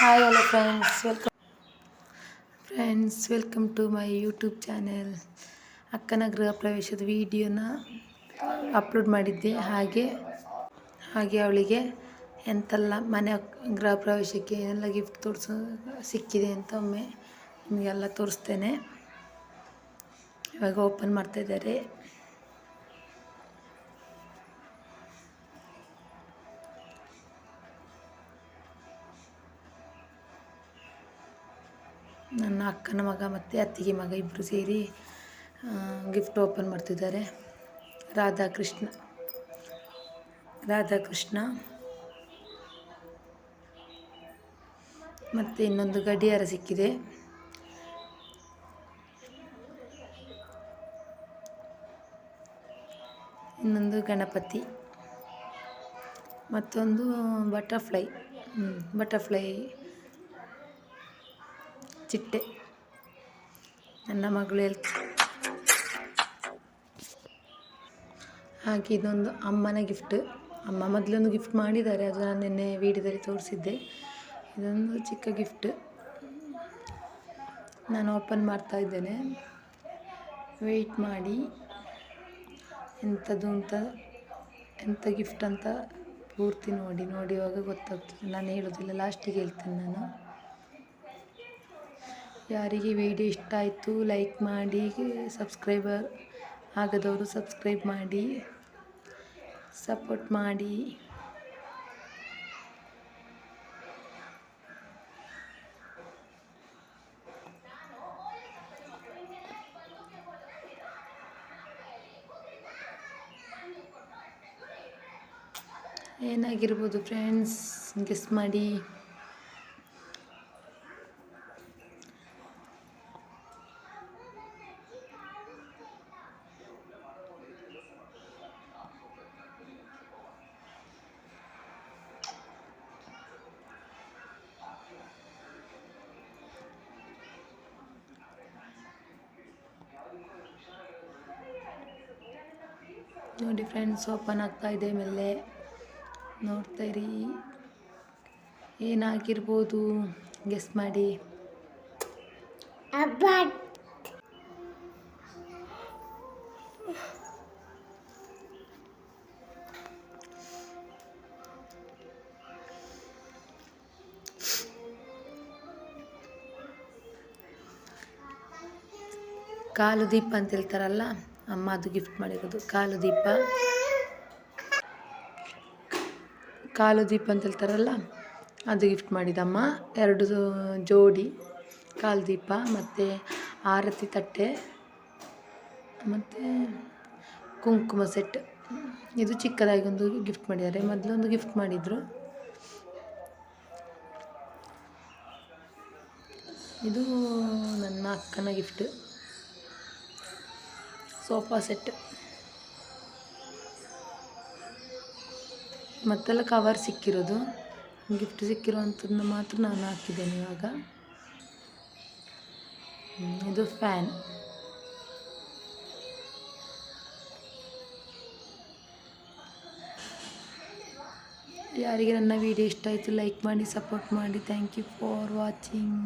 Hi hello friends welcome friends welcome to my YouTube channel ಅಕ್ಕನ ಗೃಹ ಪ್ರವೇಶದ ವಿಡಿಯೋನ ಅಪ್ಲೋಡ್ ಮಾಡಿದ್ದೆ. ಹಾಗೆ ಹಾಗೆ ಅವಳಿಗೆ ಎಂತೆಲ್ಲ ಮನೆ ಗೃಹ ಪ್ರವೇಶಕ್ಕೆ ಏನೆಲ್ಲ ಗಿಫ್ಟ್ ತೋರಿಸೋ, ಸಿಕ್ಕಿದೆ ಅಂತ ಒಮ್ಮೆ ನಿಮಗೆಲ್ಲ ತೋರಿಸ್ತೇನೆ. ಇವಾಗ ಓಪನ್ ಮಾಡ್ತಾಯಿದ್ದಾರೆ ನನ್ನ ಅಕ್ಕನ ಮಗ ಮತ್ತು ಅತ್ತಿಗೆ ಮಗ ಇಬ್ಬರು ಸೇರಿ ಗಿಫ್ಟ್ ಓಪನ್ ಮಾಡ್ತಿದ್ದಾರೆ. ರಾಧಾಕೃಷ್ಣ ರಾಧಾಕೃಷ್ಣ. ಮತ್ತು ಇನ್ನೊಂದು ಗಡಿಯಾರ ಸಿಕ್ಕಿದೆ. ಇನ್ನೊಂದು ಗಣಪತಿ. ಮತ್ತೊಂದು ಬಟರ್ಫ್ಲೈ ಬಟರ್ಫ್ಲೈ ಚಿಟ್ಟೆ. ನನ್ನ ಮಗಳು ಎಲ್ ಹಾಗೆ ಇದೊಂದು ಅಮ್ಮನ ಗಿಫ್ಟ್ ಅಮ್ಮ ಮೊದಲೊಂದು ಗಿಫ್ಟ್ ಮಾಡಿದ್ದಾರೆ, ಅದು ನಾನು ನಿನ್ನೆ ವೀಡಿಯೋದಲ್ಲಿ ತೋರಿಸಿದ್ದೆ. ಇದೊಂದು ಚಿಕ್ಕ ಗಿಫ್ಟ್ ನಾನು ಓಪನ್ ಮಾಡ್ತಾ ಇದ್ದೇನೆ. ವೆಯ್ಟ್ ಮಾಡಿ. ಎಂಥದ್ದು ಅಂತ ಎಂಥ ಗಿಫ್ಟ್ ಅಂತ ಪೂರ್ತಿ ನೋಡಿ ನೋಡಿವಾಗ ಗೊತ್ತಾಗ್ತದೆ. ನಾನು ಹೇಳೋದಿಲ್ಲ ಲಾಸ್ಟಿಗೆ ಹೇಳ್ತೇನೆ ನಾನು. ಯಾರಿಗೆ ವಿಡಿಯೋ ಇಷ್ಟ ಆಯಿತು ಲೈಕ್ ಮಾಡಿ ಸಬ್ಸ್ಕ್ರೈಬರ್ ಆಗದವರು ಸಬ್ಸ್ಕ್ರೈಬ್ ಮಾಡಿ ಸಪೋರ್ಟ್ ಮಾಡಿ. ಏನಾಗಿರ್ಬೋದು ಫ್ರೆಂಡ್ಸ್ ಗೆಸ್ ಮಾಡಿ. ನೋಡಿ ಫ್ರೆಂಡ್ಸ್ ಓಪನ್ ಆಗ್ತಾ ಇದೆ ಮೇಲೆ. ನೋಡ್ತಾ ಇರಿ. ಏನಾಗಿರ್ಬೋದು? ಗೆಸ್ ಮಾಡಿ. ಕಾಲು ದೀಪ ಅಂತ ಹೇಳ್ತಾರಲ್ಲ? ಅಮ್ಮ ಅದು ಗಿಫ್ಟ್ ಮಾಡಿರೋದು. ಕಾಲು ದೀಪ. ಕಾಲು ದೀಪ ಅಂತ ಹೇಳ್ತಾರಲ್ಲ, ಅದು ಗಿಫ್ಟ್ ಮಾಡಿದಮ್ಮ. ಎರಡು ಜೋಡಿ ಕಾಲು ದೀಪ, ಮತ್ತು ಆರತಿ ತಟ್ಟೆ, ಮತ್ತು ಕುಂಕುಮ ಸೆಟ್ ಇದು ಚಿಕ್ಕದಾಗಿ ಒಂದು ಗಿಫ್ಟ್ ಮಾಡಿದ್ದಾರೆ. ಮೊದಲೊಂದು ಗಿಫ್ಟ್ ಮಾಡಿದರು. ಇದು ನನ್ನ ಅಕ್ಕನ ಗಿಫ್ಟ್ ಸೋಫಾ ಸೆಟ್. ಮತ್ತೆಲ್ಲ ಕವರ್ ಸಿಕ್ಕಿರೋದು. ಗಿಫ್ಟ್ ಸಿಕ್ಕಿರೋವಂಥದ್ದನ್ನ ಮಾತ್ರ ನಾನು ಹಾಕಿದ್ದೇನೆ ಇವಾಗ. ಇದು ಫ್ಯಾನ್ ಯಾರಿಗೆ ನನ್ನ ವಿಡಿಯೋ ಇಷ್ಟ ಆಯಿತು ಲೈಕ್ ಮಾಡಿ ಸಪೋರ್ಟ್ ಮಾಡಿ. Thank you for watching